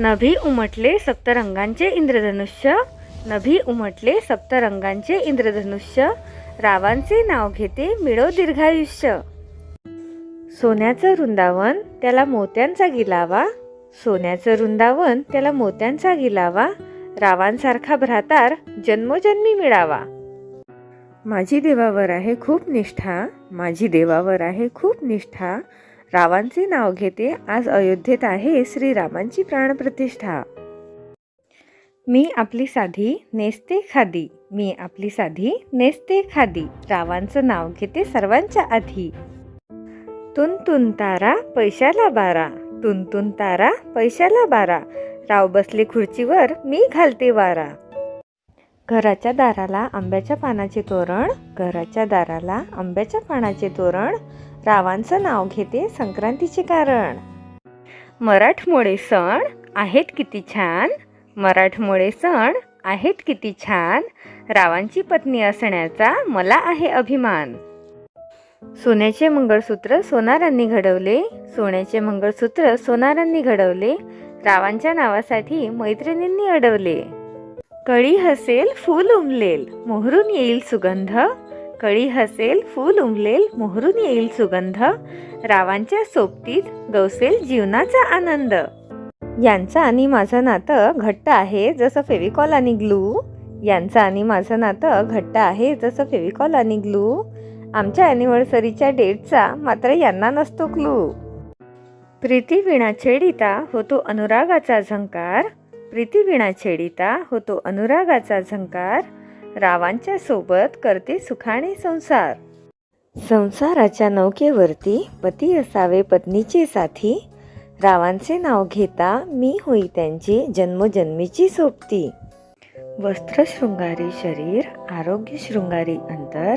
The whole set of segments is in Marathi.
नभी उमटले सप्तरंगांचे इंद्रधनुष्य नभी उमटले सप्तरंगांचे इंद्रधनुष्य रावांचे नाव घेते मिळो दीर्घायुष्य. सोन्याचं वृंदावन त्याला मोत्यांचा गिलावा सोन्याचं वृंदावन त्याला मोत्यांचा गिलावा रावांसारखा भ्रातार जन्मोजन्मी मिळावा. माझी देवावर आहे खूप निष्ठा. माझी देवावर आहे खूप निष्ठा. रावांचे नाव घेते. आज अयोध्येत आहे श्रीरामांची प्राणप्रतिष्ठा. मी आपली साधी नेसते खादी. मी आपली साधी नेसते खादी. रावांचं नाव घेते सर्वांच्या आधी. तुन तुन तारा पैशाला बारा. तुन तुन तारा पैशाला बारा. राव बसले खुर्चीवर मी घालते वारा. घराच्या दाराला आंब्याच्या पानाचे तोरण घराच्या दाराला आंब्याच्या पानाचे तोरण. रावांचं नाव घेते संक्रांतीचे कारण. मराठमोळे सण आहेत किती छान. मराठमोळे सण आहेत किती छान. रावांची पत्नी असण्याचा मला आहे अभिमान. सोन्याचे मंगळसूत्र सोनारांनी घडवले. सोन्याचे मंगळसूत्र सोनारांनी घडवले. रावांच्या नावासाठी मैत्रिणींनी अडवले. कळी हसेल फूल उमलेल मोहरून येईल सुगंध. कळी हसेल फूल उमलेल मोहरून येईल सुगंध. रावांच्या सोबतीत गवसेल जीवनाचा आनंद. यांचं आणि माझं नातं घट्ट आहे जसं फेविकॉल आणि ग्लू. यांचं आणि माझं नातं घट्ट आहे जसं फेविकॉल आणि ग्लू. आमच्या ॲनिव्हर्सरीच्या डेटचा मात्र यांना नसतो क्लू प्रीती विणा छेडिता होतो अनुरागाचा झंकार. प्रीतीविणा छेडिता होतो अनुरागाचा झंकार रावांच्या सोबत करते सुखाने संसार. संसाराच्या नौकेवरती पती असावे पत्नीचे साथी रावांचे नाव घेता मी होई त्यांची जन्मजन्मीची सोबती. वस्त्र शृंगारी शरीर आरोग्य शृंगारी अंतर.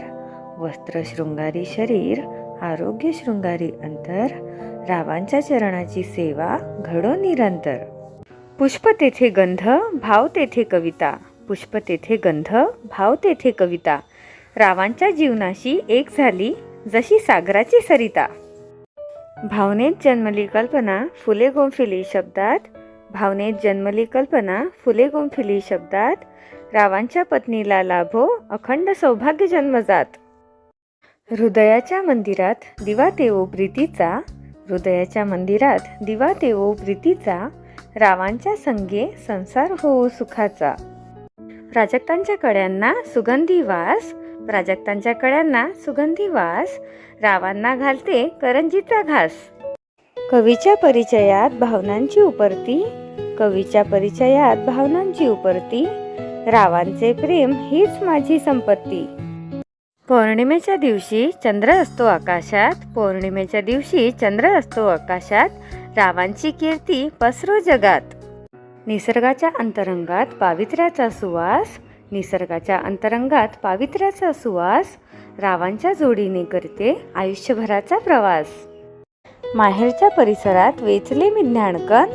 वस्त्र शृंगारी शरीर आरोग्य शृंगारी अंतर. रावांच्या चरणाची सेवा घडो निरंतर. पुष्प तेथे गंध भाव तेथे कविता. पुष्प तेथे गंध भाव तेथे कविता. रावांच्या जीवनाशी एक झाली जशी सागराची सरिता. भावनेत जन्मली कल्पना फुले गोंफिली शब्दात. भावनेत जन्मली कल्पना फुले गोंफिली शब्दात. रावांच्या पत्नीला लाभो अखंड सौभाग्य जन्मजात हृदयाच्या मंदिरात दिवा तेवो प्रीतीचा. हृदयाच्या मंदिरात दिवा तेवो प्रीतीचा. रावांच्या संगे संसार होऊ सुखाचा. प्राजक्तांच्या कड्यांना सुगंधी वास प्राजक्तांच्या कड्यांना सुगंधी वास रावांना घालते करंजीचा घास. कवीच्या परिचयात भावनांची उपरती कवीच्या परिचयात भावनांची उपरती रावांचे प्रेम हीच माझी संपत्ती. पौर्णिमेच्या दिवशी चंद्र असतो आकाशात पौर्णिमेच्या दिवशी चंद्र असतो आकाशात रावांची कीर्ती पसरो जगात. निसर्गाच्या अंतरंगात पावित्र्याचा सुवास निसर्गाच्या अंतरंगात पावित्र्याचा सुवास रावांच्या जोडीने करते आयुष्यभराचा प्रवास. माहेरच्या परिसरात वेचले मी ज्ञानकण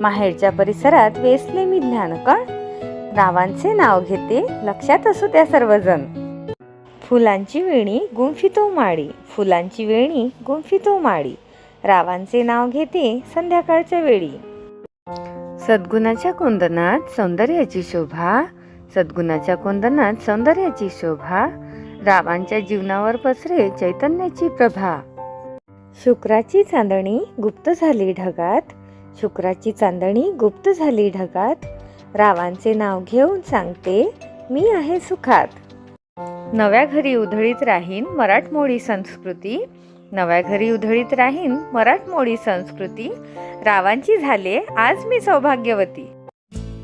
माहेरच्या परिसरात वेचले मी ज्ञानकण. रावांचे नाव घेते लक्षात असू त्या सर्वजण. फुलांची वेणी गुंफितो माळी फुलांची वेणी गुंफितो माळी रावांचे नाव घेते संध्याकाळच्या वेळी. सद्गुणाच्या कोंदणात सौंदर्याची शोभा सद्गुणाच्या कोंदणात सौंदर्याची शोभा रावांच्या जीवनावर पसरे चैतन्याची प्रभा. शुक्राची चांदणी गुप्त झाली ढगात शुक्राची चांदणी गुप्त झाली ढगात रावांचे नाव घेऊन सांगते मी आहे सुखात. नव्या घरी उधळीत राहीन मराठमोळी संस्कृती नव्या घरी उधळीत राहीन मराठमोळी संस्कृती. रावांची झाले आज मी सौभाग्यवती.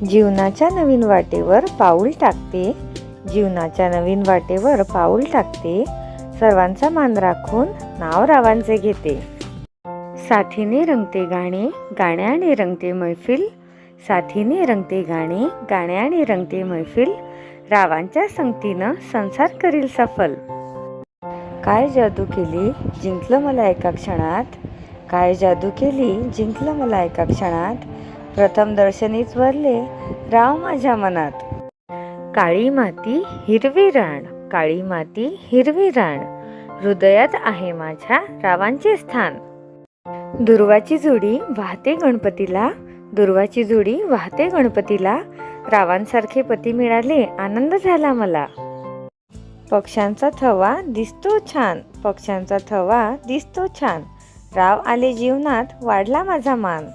जीवनाच्या नवीन वाटेवर पाऊल टाकते. जीवनाच्या नवीन वाटेवर पाऊल टाकते. सर्वांचा मान राखून नाव रावांचे घेते. साथीने रंगते गाणे गाण्याने रंगते मैफिल. साथीने रंगते गाणे गाण्याने रंगते मैफिल. रावांच्या संगतीनं संसार करील सफल. काय जादू केली? जिंकलं मला एका क्षणात. काय जादू केली? जिंकलं मला एका क्षणात. प्रथम दर्शनीच वरले. राव माझ्या मनात. काळी माती हिरवी राण काळी माती हिरवी राण हृदयात आहे माझ्या रावांचे स्थान. दुर्वाची जोडी वाहते गणपतीला. दुर्वाची जोडी वाहते गणपतीला. रावांसारखे पती मिळाले आनंद झाला मला. पक्ष्यांचा थवा दिसतो छान. पक्ष्यांचा थवा दिसतो छान. राव आले जीवनात वाढला माझा मान.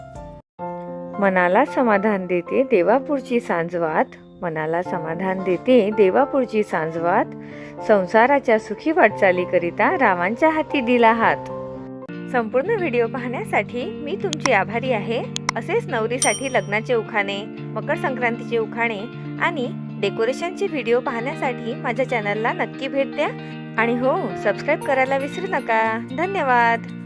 मनाला समाधान देते देवापूरची सांजवात. मनाला समाधान देते देवापूरची सांजवात. संसाराच्या सुखी वाटचालीकरिता रावांच्या हाती दिला हात. संपूर्ण व्हिडिओ पाहण्यासाठी मी तुमची आभारी आहे. असेच नवरीसाठी लग्नाचे उखाणे मकर संक्रांतीचे उखाणे आणि डेकोरेशनचे व्हिडिओ पाहण्यासाठी माझ्या चॅनलला नक्की भेट द्या. आणि हो सबस्क्राईब करायला विसरू नका. धन्यवाद.